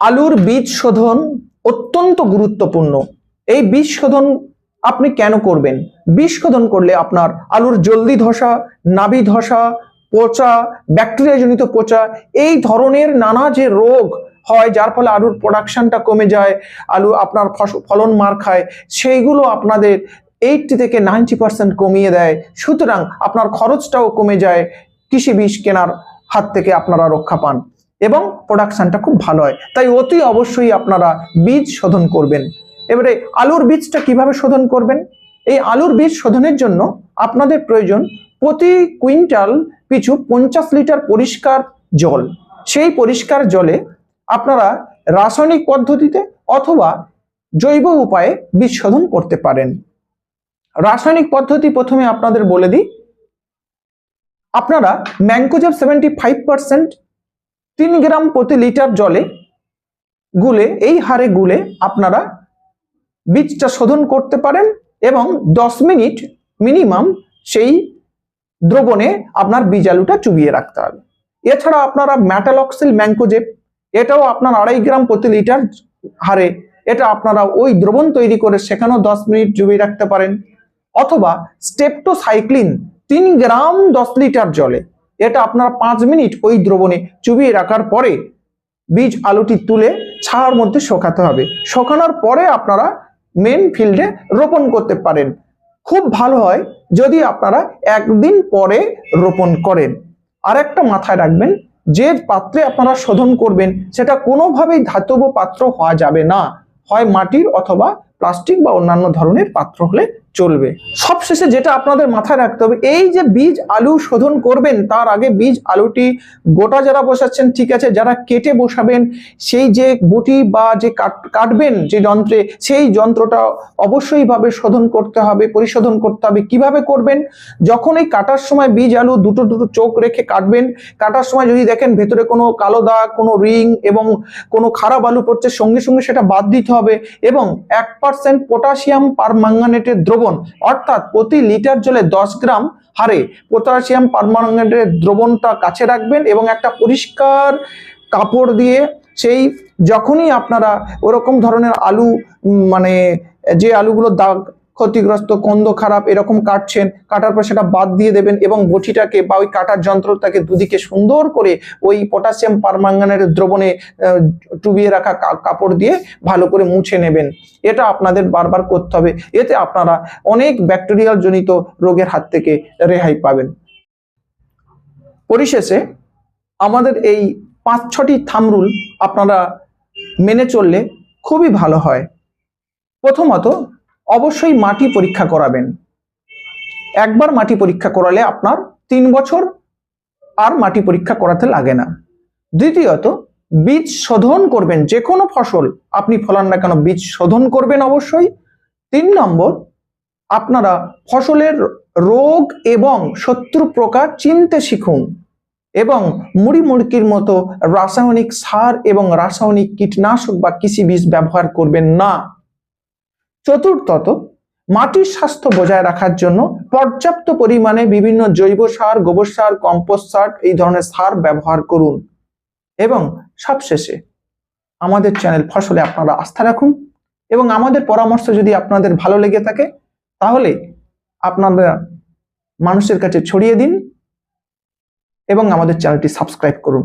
আলুর বীজ শোধন অত্যন্ত গুরুত্বপূর্ণ। এই বীজ শোধন আপনি কেন করবেন? বীজ শোধন করলে আপনার আলুর জলদি ধসা, নাভি ধসা, পচা, ব্যাকটেরিয়াজনিত পচা, এই ধরনের নানা যে রোগ হয়, যার ফলে আলুর প্রোডাকশনটা কমে যায়, আলু আপনার ফলন মার খায়, সেইগুলো আপনাদের এইটটি থেকে নাইনটি পার্সেন্ট কমিয়ে দেয়। সুতরাং আপনার খরচটাও কমে যায় কৃষি বীজ কেনার হাত থেকে আপনারা রক্ষা পান। এবং প্রোডাকশানটা খুব ভালো হয়। তাই অতি অবশ্যই আপনারা বীজ শোধন করবেন। এবারে আলুর বীজটা কীভাবে শোধন করবেন? এই আলুর বীজ শোধনের জন্য আপনাদের প্রয়োজন প্রতি কুইন্টাল পিছু পঞ্চাশ লিটার পরিষ্কার জল। সেই পরিষ্কার জলে আপনারা রাসায়নিক পদ্ধতিতে অথবা জৈব উপায়ে বীজ শোধন করতে পারেন। রাসায়নিক পদ্ধতি প্রথমে আপনাদের বলে দিই। আপনারা ম্যাঙ্কোজেব সেভেন্টি ফাইভ পার্সেন্ট তিন গ্রাম প্রতি লিটার জলে গুলে, এই হারে গুলে আপনারা বীজটা শোধন করতে পারেন এবং দশ মিনিট মিনিমাম সেই দ্রবণে আপনার বীজ আলুটা চুবিয়ে রাখতে হবে। এছাড়া আপনারা ম্যাটালক্সিল ম্যাঙ্কোজেব এটাও আপনার আড়াই গ্রাম প্রতি লিটার হারে, এটা আপনারা ওই দ্রবণ তৈরি করে সেখানেও দশ মিনিট চুবিয়ে রাখতে পারেন। অথবা স্টেপটোসাইক্লিন, তিন গ্রাম দশ লিটার জলে এটা আপনারা পাঁচ মিনিট ওই দ্রবণে চুবিয়ে রাখার পরে বীজ আলুটি তুলে ছায়ার মধ্যে শোকাতে হবে। শোকানোর পরে আপনারা মেন ফিল্ডে রোপণ করতে পারেন। খুব ভালো হয় যদি আপনারা একদিন পরে রোপণ করেন। আর একটা মাথায় রাখবেন, যে পাত্রে আপনারা শোধন করবেন, সেটা কোনোভাবেই ধাতব পাত্র হওয়া যাবে না। হয় মাটির অথবা প্লাস্টিক বা অন্যান্য ধরনের পাত্র হলে চলবে। সবশেষে যেটা আপনাদের মাথায় রাখতে হবে, এই যে বীজ আলু শোধন করবেন, তার আগে বীজ আলুটি গোটা যারা বসাচ্ছেন, ঠিক আছে, যারা কেটে বসাবেন, সেই যে বটি বা যে কাট- কাটবেন যে যন্ত্রে, সেই যন্ত্রটা অবশ্যই ভাবে শোধন করতে হবে, পরিশোধন করতে হবে। কীভাবে করবেন? যখন এই কাটার সময় বীজ আলু দুটো দুটো চোখ রেখে কাটবেন, কাটার সময় যদি দেখেন ভেতরে কোনো কালো দাগ, কোনো রিং এবং কোনো খারাপ আলু পড়ছে, সঙ্গে সঙ্গে সেটা বাদ দিতে হবে এবং এক পার্সেন্ট পটাশিয়াম পার ম্যাঙ্গানেটের দ্রবণ অর্থাৎ প্রতি লিটার জলে দশ গ্রাম হারে পটাশিয়াম পারমাঙ্গানেটের দ্রবণটা কাছে রাখবেন এবং একটা পরিষ্কার কাপড় দিয়ে সেই যখনই আপনারা ওরকম ধরনের আলু মানে যে আলুগুলো দাগ ক্ষতিগ্রস্ত, কন্দ খারাপ এরকম কাটছেন, কাটার পর সেটা বাদ দিয়ে দেবেন এবং বটিটাকে বা ওই কাটার যন্ত্রটাকে দুদিকে সুন্দর করে ওই পটাশিয়াম পারমাঙ্গানের দ্রবণে টুবিয়ে রাখা কাপড় দিয়ে ভালো করে মুছে নেবেন। এটা আপনাদের বারবার করতে হবে। এতে আপনারা অনেক ব্যাকটেরিয়াল জনিত রোগের হাত থেকে রেহাই পাবেন। পরিশেষে, আমাদের এই পাঁচ ছটি থামরুল আপনারা মেনে চললে খুবই ভালো হয়। প্রথমত অবশ্যই মাটি পরীক্ষা করাবেন। একবার মাটি পরীক্ষা করালে আপনার তিন বছর আর মাটি পরীক্ষা করাতে লাগে না। দ্বিতীয়ত, বীজ শোধন করবেন যে কোনো ফসল আপনি ফলান না কেন, বীজ শোধন করবেন অবশ্যই। তিন নম্বর, আপনারা ফসলের রোগ এবং শত্রু প্রকার চিনতে শিখুন এবং মুড়ি মুড়কির মতো রাসায়নিক সার এবং রাসায়নিক কীটনাশক বা কৃষি বীজ ব্যবহার করবেন না। চতুর্থত, মাটির স্বাস্থ্য বজায় রাখার জন্য পর্যাপ্ত পরিমাণে বিভিন্ন জৈব সার, গোবর সার, কম্পোস্ট সার এই ধরনের সার ব্যবহার করুন। এবং সবশেষে আমাদের চ্যানেল ফসলে আপনারা আস্থা রাখুন এবং আমাদের পরামর্শ যদি আপনাদের ভালো লেগে থাকে, তাহলে আপনারা মানুষের কাছে ছড়িয়ে দিন এবং আমাদের চ্যানেলটি সাবস্ক্রাইব করুন।